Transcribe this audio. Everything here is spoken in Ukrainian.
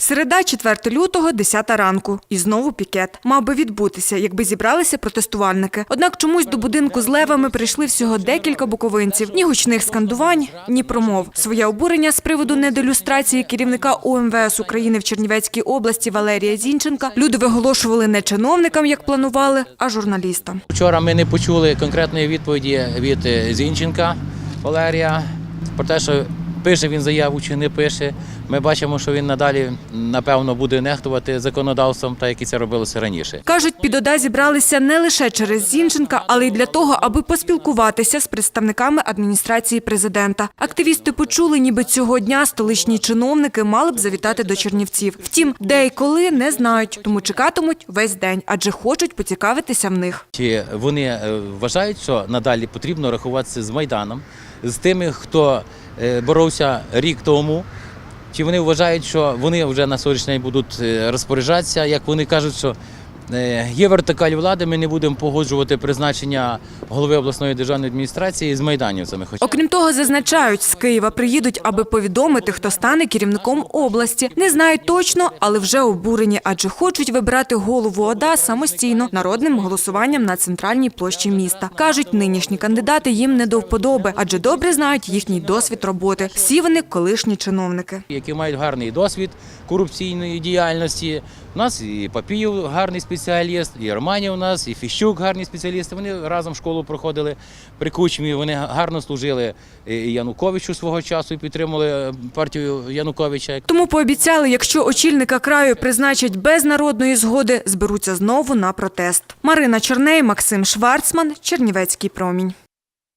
Середа, 4 лютого, 10 ранку. І знову пікет. Мав би відбутися, якби зібралися протестувальники. Однак чомусь до будинку з левами прийшли всього декілька буковинців. Ні гучних скандувань, ні промов. Своє обурення з приводу недолюстрації керівника УМВС України в Чернівецькій області Валерія Зінченка люди виголошували не чиновникам, як планували, а журналістам. Вчора ми не почули конкретної відповіді від е, Зінченка Валерія про те, що пише він заяву чи не пише. Ми бачимо, що він надалі напевно буде нехтувати законодавством, так як і це робилося раніше. Кажуть, під ОДА зібралися не лише через Зінченка, але й для того, аби поспілкуватися з представниками адміністрації президента. Активісти почули, ніби цього дня столичні чиновники мали б завітати до Чернівців. Втім, де і коли не знають, тому чекатимуть весь день, адже хочуть поцікавитися в них. Чи вони е, вважають, що надалі потрібно рахуватися з Майданом, з тими, хто е, боровся рік тому? Чи вони вважають, що вони вже на сьогоднішній день будуть е, розпоряджатися, як вони кажуть, що є вертикаль влади, ми не будемо погоджувати призначення голови обласної державної адміністрації з майданівцями. Окрім того, зазначають, з Києва приїдуть, аби повідомити, хто стане керівником області. Не знають точно, але вже обурені, адже хочуть вибирати голову ОДА самостійно народним голосуванням на центральній площі міста. кажуть, нинішні кандидати їм не до вподоби, адже добре знають їхній досвід роботи. Всі вони колишні чиновники. які мають гарний досвід корупційної діяльності. У нас і Папіїв гарний спеціаліст, і Романів у нас, і Фіщук гарні спеціалісти. Вони разом школу проходили при кучмі. Вони гарно служили і Януковичу свого часу і підтримували е, партію Януковича. Тому пообіцяли, якщо очільника краю призначать без народної згоди, зберуться знову на протест. Марина Черней, Максим Шварцман, Чернівецький промінь.